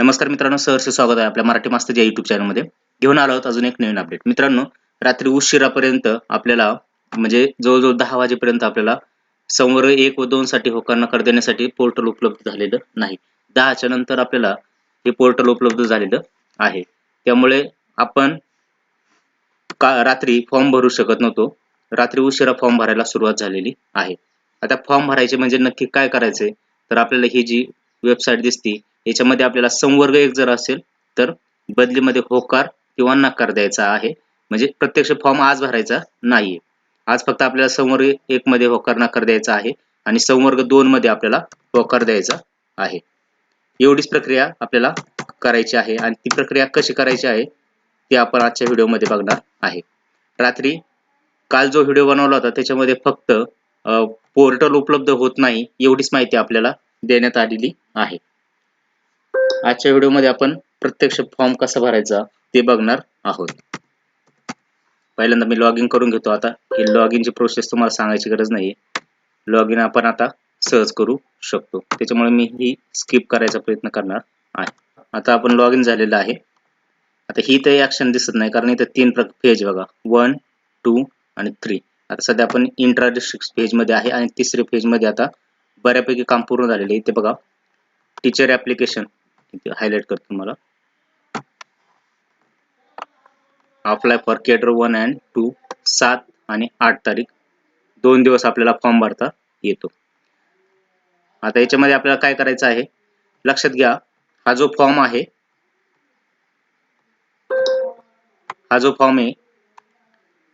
नमस्कार मित्रांनो सहर्ष स्वागत आहे आपल्या मराठी मास्तरच्या युट्यूब चॅनलमध्ये घेऊन आलो आहोत अजून एक नवीन अपडेट मित्रांनो रात्री उशिरापर्यंत आपल्याला म्हणजे जवळजवळ दहा वाजेपर्यंत आपल्याला समोर एक व दोन साठी होकार नकार देण्यासाठी पोर्टल उपलब्ध झालेलं नाही. दहाच्या नंतर आपल्याला हे पोर्टल उपलब्ध झालेलं आहे. त्यामुळे आपण का रात्री फॉर्म भरू शकत नव्हतो. रात्री उशिरा फॉर्म भरायला सुरुवात झालेली आहे. आता फॉर्म भरायचे म्हणजे नक्की काय करायचे तर आपल्याला ही जी वेबसाईट दिसती याच्यामध्ये आपल्याला संवर्ग एक जर असेल तर बदलीमध्ये होकार किंवा नकार द्यायचा आहे. म्हणजे प्रत्यक्ष फॉर्म आज भरायचा नाहीये. आज फक्त आपल्याला संवर्ग एक मध्ये होकार नकार द्यायचा आहे आणि संवर्ग दोन मध्ये आपल्याला होकार द्यायचा आहे. एवढीच प्रक्रिया आपल्याला करायची आहे आणि ती प्रक्रिया कशी करायची आहे ती आपण आजच्या व्हिडिओमध्ये बघणार आहे. रात्री काल जो व्हिडिओ बनवला होता त्याच्यामध्ये फक्त पोर्टल उपलब्ध होत नाही एवढीच माहिती आपल्याला देण्यात आलेली आहे. आजच्या व्हिडिओमध्ये आपण प्रत्यक्ष फॉर्म कसा भरायचा ते बघणार आहोत. पहिल्यांदा मी लॉग इन करून घेतो आता. ही लॉग इनची प्रोसेस तुम्हाला सांगायची गरज नाही लॉग इन आपण आता सहज करू शकतो. त्याच्यामुळे मी ही स्किप करायचा प्रयत्न करणार आहे. आता आपण लॉग इन झालेलं आहे. आता ही तर ॲक्शन दिसत नाही कारण इथं तीन पेज बघा. वन टू आणि थ्री आता सध्या आपण इंट्रा डिस्ट्रिक्ट पेजमध्ये आहे आणि तिसऱ्या पेजमध्ये आता बऱ्यापैकी काम पूर्ण झालेले इथे बघा. टीचर ॲप्लिकेशन हायलाइट करतो तुम्हाला. Apply for cadre one and two सात आणि आठ तारीख दोन दिवस आपल्याला फॉर्म भरता येतो. आता याच्यामध्ये आपल्याला काय करायचं आहे? लक्षात घ्या हा जो फॉर्म आहे हा जो फॉर्म आहे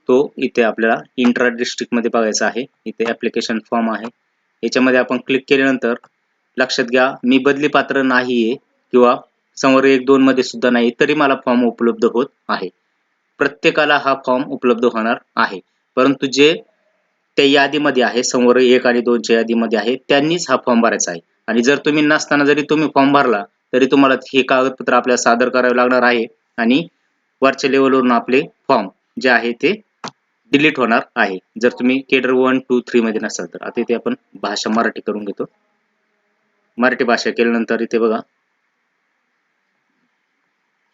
तो इथे आपल्याला इंट्रा डिस्ट्रिक्टमध्ये बघायचा आहे. इथे ऍप्लिकेशन फॉर्म आहे. याच्यामध्ये आपण क्लिक केल्यानंतर लक्षात घ्या मी बदली पात्र नाहीये. किंवा समोर एक दोन मध्ये सुद्धा नाही तरी मला फॉर्म उपलब्ध होत आहे. प्रत्येकाला हा फॉर्म उपलब्ध होणार आहे. परंतु जे त्या यादीमध्ये आहे समोर एक आणि दोनच्या यादीमध्ये आहे त्यांनीच हा फॉर्म भरायचा आहे. आणि जर तुम्ही नसताना जरी तुम्ही फॉर्म भरला तरी तुम्हाला हे कागदपत्र आपल्याला सादर करावे लागणार आहे. आणि वरच्या लेवलवरून आपले फॉर्म जे आहे ते डिलीट होणार आहे. जर तुम्ही केडर वन टू थ्री मध्ये नसाल तर. आता इथे आपण भाषा मराठी करून घेतो. मराठी भाषा केल्यानंतर इथे बघा.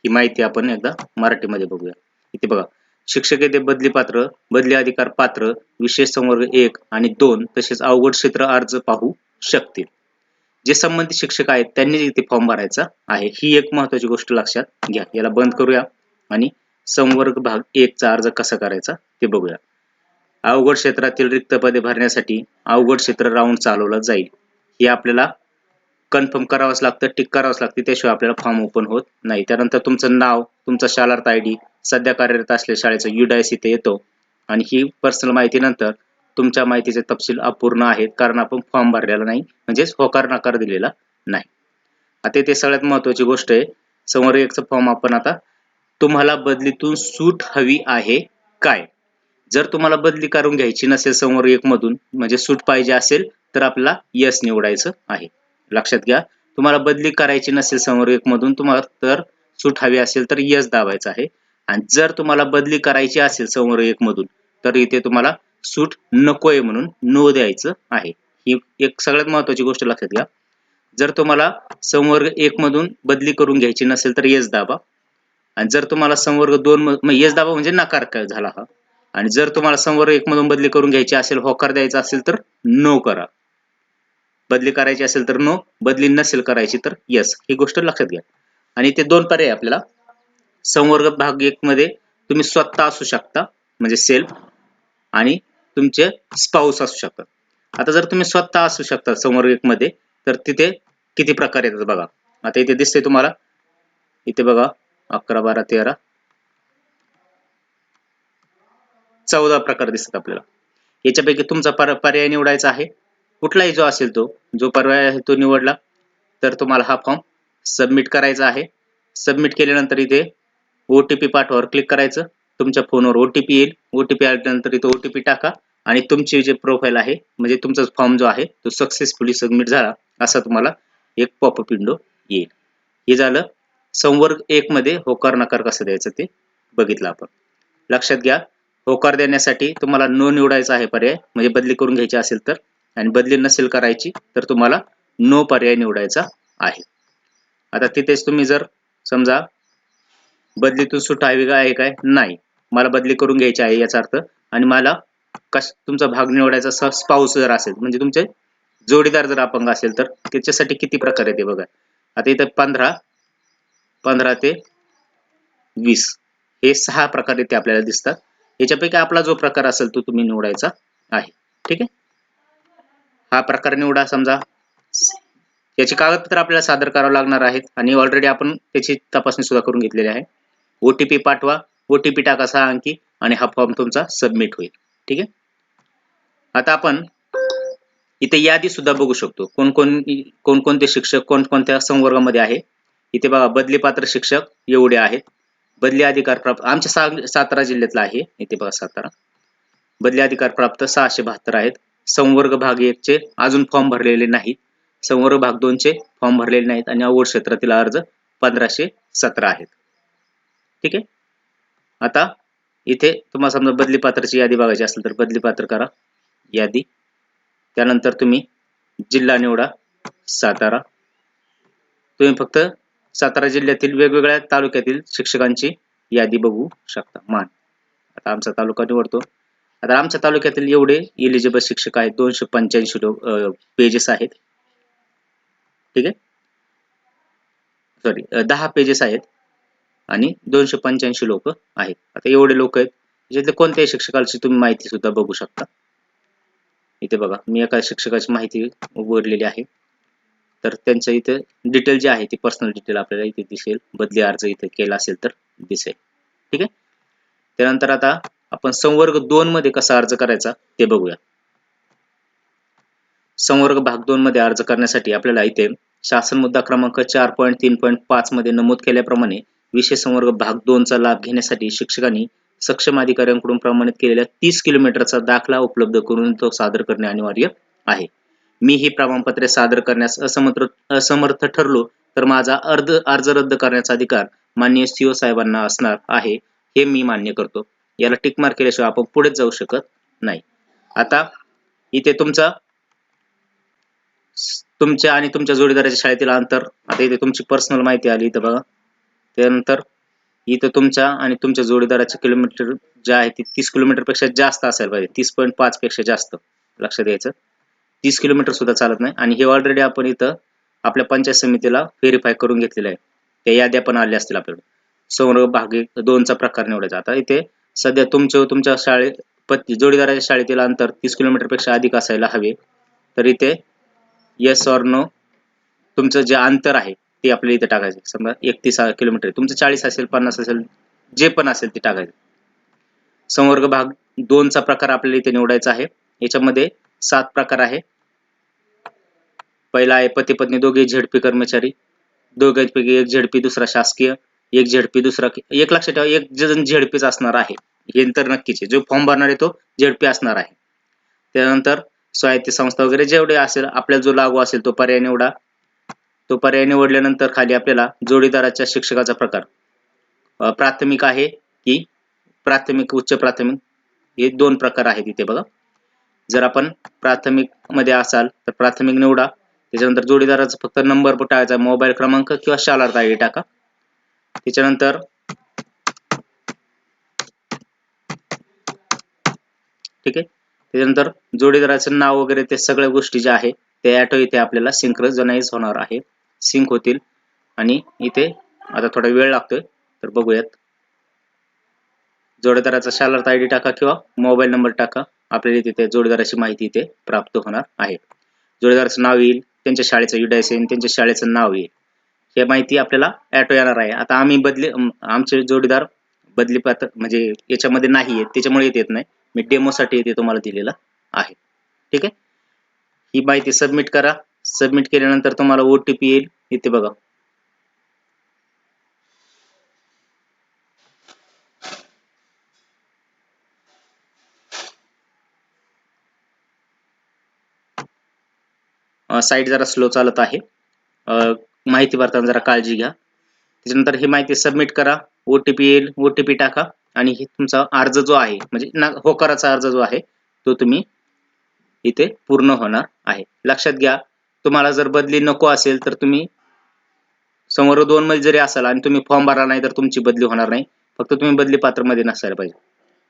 ही माहिती आपण एकदा मराठीमध्ये बघूया. इथे बघा शिक्षक येथे बदली पात्र बदली अधिकार पात्र विशेष संवर्ग एक आणि दोन तसेच अवघड क्षेत्र अर्ज पाहू शकतील. जे संबंधित शिक्षक आहेत त्यांनी इथे फॉर्म भरायचा आहे. ही एक महत्वाची गोष्ट लक्षात घ्या. याला बंद करूया आणि संवर्ग भाग एक चा अर्ज कसा करायचा ते बघूया. अवघड क्षेत्रातील रिक्त पदे भरण्यासाठी अवघड क्षेत्र राऊंड चालवला जाईल. हे आपल्याला कन्फर्म करावंच लागतं टिक करावंच लागते. त्याशिवाय आपल्याला फॉर्म ओपन होत नाही. त्यानंतर तुमचं नाव तुमचा शालार्थ आय डी सध्या कार्यरत असलेल्या शाळेचं युडायस इथे येतो. आणि ही पर्सनल माहिती नंतर तुमच्या माहितीचे तपशील अपूर्ण आहेत कारण आपण फॉर्म भरलेला नाही. म्हणजेच होकार नकार दिलेला नाही. आता ते सगळ्यात महत्वाची गोष्ट आहे समोर एकचा फॉर्म आपण आता तुम्हाला बदलीतून सूट हवी आहे काय? जर तुम्हाला बदली करून घ्यायची नसेल समोर एक मधून म्हणजे सूट पाहिजे असेल तर आपला यस निवडायचं आहे. लक्षात घ्या. तुम्हाला बदली करायची नसेल समोर एक मधून तुम्हाला तर सूट हवी असेल तर यस दाबायचं आहे. आणि जर तुम्हाला बदली करायची असेल समोर एक मधून तर इथे तुम्हाला सूट नकोय म्हणून नो द्यायचं आहे. ही एक सगळ्यात महत्वाची गोष्ट लक्षात घ्या. जर तुम्हाला संवर्ग एक मधून बदली करून घ्यायची नसेल तर येस दाबा. आणि जर तुम्हाला संवर्ग दोन येस दाबा म्हणजे नकार काय झाला हा? आणि जर तुम्हाला संवर्ग एक मधून बदली करून घ्यायची असेल होकार द्यायचा असेल तर नो करा. बदली करायची असेल तर नो बदली नसेल करायची तर यस ही गोष्ट लक्षात घ्या. आणि ते दोन पर्याय आपल्याला. संवर्ग भाग एक मध्ये तुम्ही स्वतः असू शकता म्हणजे सेल्फ आणि तुमचे स्पाऊस असू शकतात. आता जर तुम्ही स्वतः असू शकता संवर्ग एक मध्ये तर तिथे किती प्रकार येतात बघा. आता इथे दिसते तुम्हाला. इथे बघा अकरा बारा तेरा. चौदा प्रकार दिसतात आपल्याला. याच्यापैकी तुमचा पर्याय निवडायचा आहे. कुठलाही जो असेल तो जो पर्याय आहे तो निवडला तर तुम्हाला हा फॉर्म सबमिट करायचा आहे. सबमिट केल्यानंतर इथे ओ टी पी पाठवावर क्लिक करायचं. तुमच्या फोनवर ओ टी पी येईल. ओटीपी आल्यानंतर इथे ओ टी पी टाका. आणि तुमची जे प्रोफाईल आहे म्हणजे तुमचा फॉर्म जो आहे तो सक्सेसफुली सबमिट झाला असा तुम्हाला एक पॉपअप विंडो येईल. हे झालं. संवर्ग एक मध्ये होकार नकार कसं द्यायचं ते बघितलं आपण. लक्षात घ्या. होकार देण्यासाठी तुम्हाला नो निवडायचा आहे पर्याय म्हणजे बदली करून घ्यायची असेल तर. आणि बदली नसेल करायची तर तुम्हाला नो पर्याय निवडायचा आहे. आता तिथेच तुम्ही जर समजा बदलीतून सुट हवी का आहे काय? नाही. मला बदली करून घ्यायची आहे याचा अर्थ. आणि मला कश तुमचा भाग निवडायचा स्पाऊस जर असेल म्हणजे तुमचे जोडीदार जर अपंग असेल तर त्याच्यासाठी किती प्रकार येते बघा. आता इथं पंधरा पंधरा ते वीस. हे सहा प्रकार इथे आपल्याला दिसतात. याच्यापैकी आपला जो प्रकार असेल तो तुम्ही निवडायचा आहे. ठीक आहे? हा प्रकार निवडा समजा. याची कागदपत्र आपल्याला सादर करावं लागणार आहेत आणि ऑलरेडी आपण त्याची तपासणी सुद्धा करून घेतलेली आहे. ओटीपी पाठवा. ओटीपी टाका सहा अंकी आणि हा फॉर्म तुमचा सबमिट होईल. ठीक आहे? आता आपण इथे यादी सुद्धा बघू शकतो. कोण कोण कोणकोणते शिक्षक कोणकोणत्या संवर्गामध्ये आहे. इथे बघा बदली पात्र शिक्षक एवढे आहेत. बदली अधिकार प्राप्त आमच्या सातारा जिल्ह्यातला आहे. इथे बघा सातारा. बदली अधिकार प्राप्त सहाशे बहात्तर आहेत. संवर्ग भाग एकचे अजून फॉर्म भरलेले नाहीत. संवर्ग भाग दोनचे फॉर्म भरलेले नाहीत आणि अवघड क्षेत्रातील अर्ज पंधराशे सतरा आहेत. ठीक आहे? आता इथे तुम्हाला समजा बदली पात्राची यादी बघायची असेल तर बदली पात्र करा. यादी. त्यानंतर तुम्ही जिल्हा निवडा सातारा. तुम्ही फक्त सातारा जिल्ह्यातील वेगवेगळ्या तालुक्यातील शिक्षकांची यादी बघू शकता. मान. आता आमचा तालुका निवडतो. आता आमच्या तालुक्यातील एवढे इलिजिबल शिक्षक आहेत. दोनशे पंच्याऐंशी लोक पेजेस आहेत. ठीक आहे? सॉरी दहा पेजेस आहेत आणि दोनशे पंच्याऐंशी लोक आहेत. आता एवढे लोक आहेत ज्यातले कोणत्याही शिक्षकाची तुम्ही माहिती सुद्धा बघू शकता. इथे बघा मी एका शिक्षकाची माहिती उघडलेली आहे. तर त्यांचं इथे डिटेल जे आहे ते पर्सनल डिटेल आपल्याला इथे दिसेल. बदली अर्ज इथे केला असेल तर दिसेल. ठीक आहे? त्यानंतर आता आपण संवर्ग दोन मध्ये कसा अर्ज करायचा ते बघूया. संवर्ग भाग दोन मध्ये अर्ज करण्यासाठी आपल्याला इथे शासन मुद्दा क्रमांक चार पॉईंट तीन पॉईंट पाच मध्ये नमूद केल्याप्रमाणे विषय संवर्ग भाग दोनचा लाभ घेण्यासाठी शिक्षकांनी सक्षम अधिकाऱ्यांकडून प्रमाणित केलेल्या तीस किलोमीटरचा दाखला उपलब्ध करून तो सादर करणे अनिवार्य आहे. मी ही प्रमाणपत्रे सादर करण्यास असमर्थ असमर्थ ठरलो तर माझा अर्ज अर्ज रद्द करण्याचा अधिकार माननीय सीओ साहेबांना असणार आहे हे मी मान्य करतो. याला टिक मार्क केल्याशिवाय आपण पुढेच जाऊ शकत नाही. आता इथे तुमचा तुमच्या आणि तुमच्या जोडीदाराच्या शाळेतील अंतर आता इथे तुमची पर्सनल माहिती आली इथं बघा. त्यानंतर इथं तुमच्या आणि तुमच्या जोडीदाराचे किलोमीटर जे आहे ते तीस किलोमीटरपेक्षा जास्त असायला पाहिजे. तीस पॉईंट पाच पेक्षा जास्त लक्षात द्यायचं तीस किलोमीटर सुद्धा चालत नाही. आणि हे ऑलरेडी आपण इथं आपल्या पंचायत समितीला व्हेरीफाय करून घेतलेलं आहे. त्या याद्या पण आल्या असतील आपल्याकडे संवर्ग भाग दोनचा प्रकार निवडायचा. आता इथे सध्या तुमच्या तुमच्या शाळेत पत्ती जोडीदाराच्या शाळेतील अंतर तीस किलोमीटरपेक्षा अधिक असायला हवे. तर इथे येस ऑर नो तुमचं जे अंतर आहे ते आपल्याला इथे टाकायचे समजा एकतीस किलोमीटर तुमचं चाळीस असेल पन्नास असेल जे पण असेल ते टाकायचे संवर्ग भाग दोनचा प्रकार आपल्याला इथे निवडायचा आहे. याच्यामध्ये सात प्रकार आहे. पहिला आहे पती पत्नी दोघे झेडपी कर्मचारी. दोघांपैकी एक झेडपी दुसरा शासकीय. एक झेडपी दुसरा एक लक्षात ठेवा एक जण झेडपीच असणार आहे. हे तर नक्कीच आहे. जो फॉर्म भरणार आहे तो झेडपी असणार आहे. त्यानंतर स्वायत्त संस्था वगैरे जेवढे असेल आपल्याला जो लागू असेल तो पर्याय निवडा. तो पर्याय निवडल्यानंतर खाली आपल्याला जोडीदाराच्या शिक्षकाचा प्रकार. प्राथमिक आहे की प्राथमिक उच्च प्राथमिक हे दोन प्रकार आहेत इथे बघा. जर आपण प्राथमिकमध्ये असाल तर प्राथमिक निवडा. त्याच्यानंतर जोडीदाराचा फक्त नंबर टाळायचा मोबाईल क्रमांक किंवा शालार्थ आय टाका. त्याच्यानंतर ठीक आहे? त्याच्यानंतर जोडीदाराचं नाव वगैरे ते सगळ्या गोष्टी ज्या आहे ते ॲटो इथे आपल्याला सिंक्रोजनाइज होणार आहे. सिंक होतील. आणि इथे आता थोडा वेळ लागतोय तर बघूयात. जोडीदाराचा शालार्थ आय डी टाका किंवा मोबाईल नंबर टाका. आपल्याला तिथे जोडीदाराची माहिती इथे प्राप्त होणार आहे. जोडीदाराचं नाव येईल त्यांच्या शाळेचं युडायस येईल त्यांच्या शाळेचं नाव येईल. हे माहिती आपल्याला ॲटो येणार आहे. आता आम्ही बदली आमचे जोडीदार बदली पात्र म्हणजे याच्यामध्ये नाही आहेत त्याच्यामुळे येत नाही. मी डेमोसाठी येते तुम्हाला दिलेला आहे. ठीक आहे? ही माहिती सबमिट करा. सबमिट केल्यानंतर तुम्हाला ओ टी पी येईल. इथे बघा. साईट जरा स्लो चालत आहे. माहिती भरताना जरा काळजी घ्या. त्याच्यानंतर ही माहिती सबमिट करा. ओ टी पी येईल ओ टी पी टाका. आणि तुमचा अर्ज जो आहे म्हणजे ना होकाराचा अर्ज जो आहे तो तुम्ही इथे पूर्ण होणार आहे. लक्षात घ्या तुम्हाला जर बदली नको असेल तर तुम्ही संवर्ग दोन मध्ये जरी असाल आणि तुम्ही फॉर्म भरला नाही तर तुमची बदली होणार नाही. फक्त तुम्ही बदली पात्रमध्ये नसायला पाहिजे.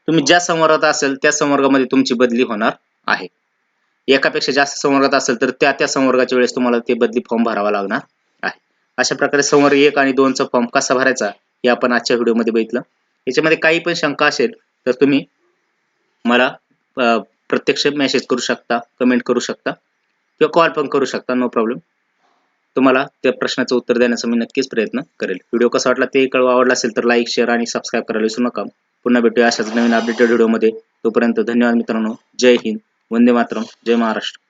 तुम्ही ज्या संवर्गात असेल त्या संवर्गामध्ये तुमची बदली होणार आहे. एकापेक्षा जास्त संवर्गात असेल तर त्या त्या संवर्गाच्या वेळेस तुम्हाला ते बदली फॉर्म भरावा लागणार. अशा प्रकारे समोर एक आणि दोनचा फॉर्म कसा भरायचा हे आपण आजच्या व्हिडिओमध्ये बघितलं. याच्यामध्ये काही पण शंका असेल तर तुम्ही मला प्रत्यक्ष मेसेज करू शकता कमेंट करू शकता किंवा कॉल पण करू शकता नो प्रॉब्लेम तुम्हाला त्या प्रश्नाचं उत्तर देण्याचा मी नक्कीच प्रयत्न करेल. व्हिडिओ कसा वाटला ते कळवा आवडला असेल तर लाईक शेअर आणि सबस्क्राईब करायला विसरू नका. पुन्हा भेटूया अशाच नवीन अपडेटेड व्हिडिओमध्ये तोपर्यंत धन्यवाद मित्रांनो. जय हिंद. वंदे मातरम. जय महाराष्ट्र.